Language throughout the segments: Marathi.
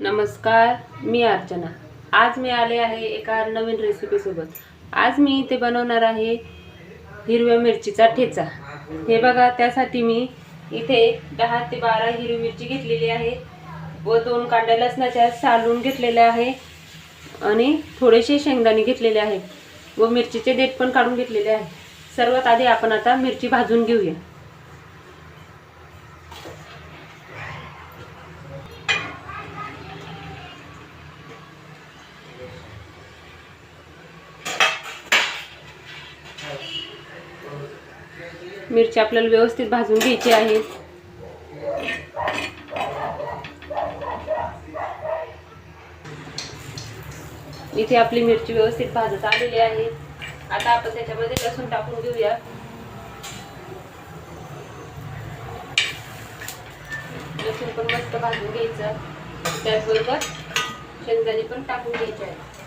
नमस्कार मी अर्चना. आज मी आले आहे एका नवीन रेसिपीसोबत आज मी इथे बनवणार आहे हिरव्या मिरचीचा ठेचा. हे बघा त्यासाठी मी इथे दहा ते बारा हिरवी मिरची घेतलेली आहे व दोन कांड्या लसणाच्या सालून घेतलेल्या आहे आणि थोडेसे शेंगदाणे घेतलेले आहे व मिरचीचे देठ पण काढून घेतलेले आहे. सर्वात आधी आपण आता मिरची भाजून घेऊया. मिरची आपल्याला व्यवस्थित भाजून घ्यायची आहे. इथे आपली मिरची व्यवस्थित भाजत आलेली आहे. आता आपण त्याच्यामध्ये लसूण टाकून घेऊया. लसूण पण मस्त भाजून घ्यायचं. त्याचबरोबर शेंगदाणे पण टाकून घ्यायचे आहे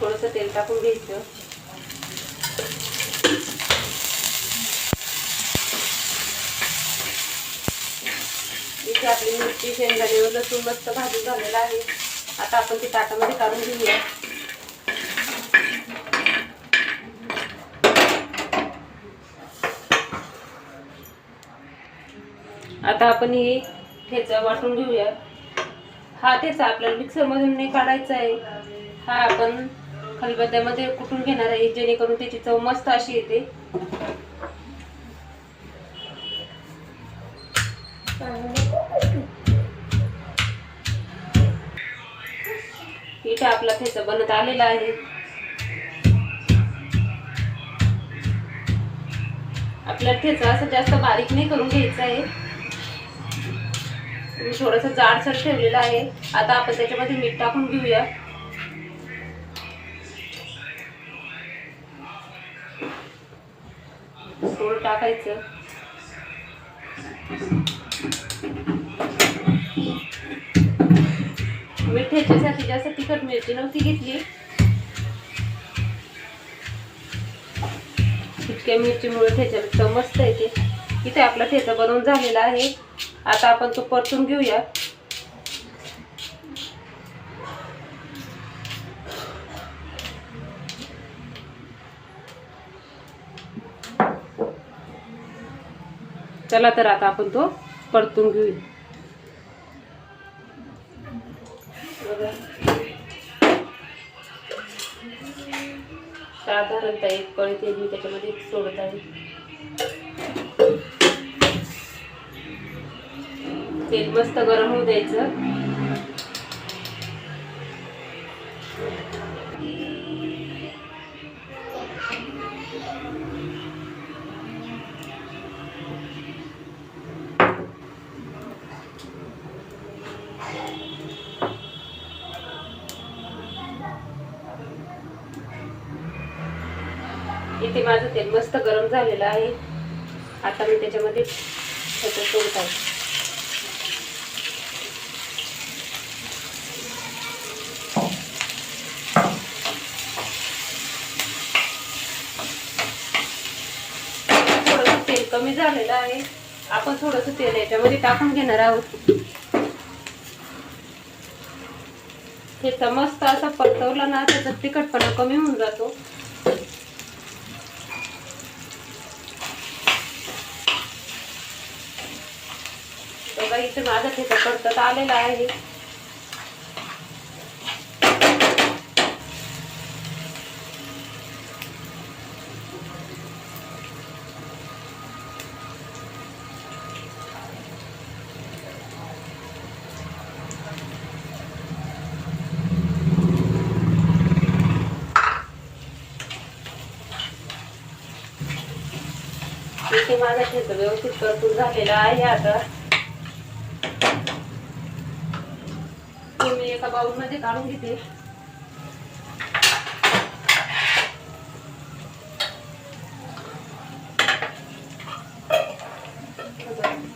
थोडंसं तेल टाकून घ्यायचं. इथे आपली मिरची शेंगदाणे व लसूण मस्त भाजून झालेला आहे. आता आपण ते ताटामध्ये काढून घेऊया. आता आपण ही ठेचा वाटून घेऊया. हा ठेचा आपल्याला मिक्सरमधून नाही काढायचा आहे. हा आपण खलबत्त्यामध्ये कुटून घेणार आहे जेणेकरून त्याची चव मस्त अशी येते. इथं आपला ठेचा बनत आलेला आहे. आपला ठेचा असं जास्त बारीक नाही करून घ्यायचा आहे. मी जाडसर ठेवलेलं आहे. आता आपण त्याच्यामध्ये मीठ टाकून घेऊया. थोडं टाकायचं. मीठ ठेच्यासाठी जास्त तिखट मिरची नव्हती घेतली. इतक्या मिरचीमुळे ठेच्याला चव मस्त येते इथे आपला ठेचा बनवून झालेला आहे. आता आपण तो परतून घेऊया. चला तर आता आपण तो परतून घेऊया. साधारणतः एक कळी तेल मी त्याच्यामध्ये सोडत आहे. तेल मस्त गरम होऊ द्यायचं. इथे माझं तेल मस्त गरम झालेलं आहे. आता मी त्याच्यामध्ये त्याचं सोडत आहे थोडंसं तेल कमी झालेलं आहे. आपण थोडंसं तेल याच्यामध्ये टाकून घेणार आहोत. हे मस्त असा परतवला ना त्याचा तिखटपणा कमी होऊन जातो. बघा इथे माझा ठेचा परतत आलेला आहे. ते माझं ठेचं व्यवस्थित परतून झालेलं आहे आता ते मी एका बाउलमध्ये काढून घेते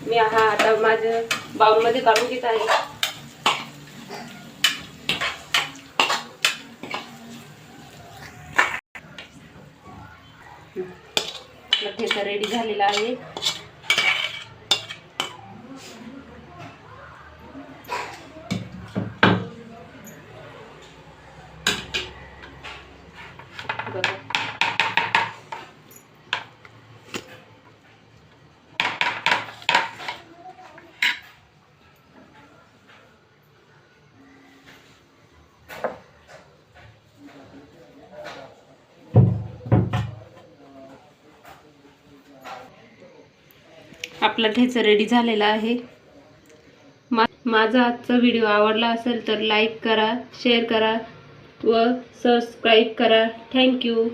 मी हा आता माझ्या बाउलमध्ये काढून घेत आहे Thank you. आपला ठेचा रेडी झालेला आहे. आपला ठेचा रेडी झालेला आहे. मा माझा आजचा व्हिडिओ आवडला असेल तर लाईक करा शेअर करा व सबस्क्राईब करा. थँक्यू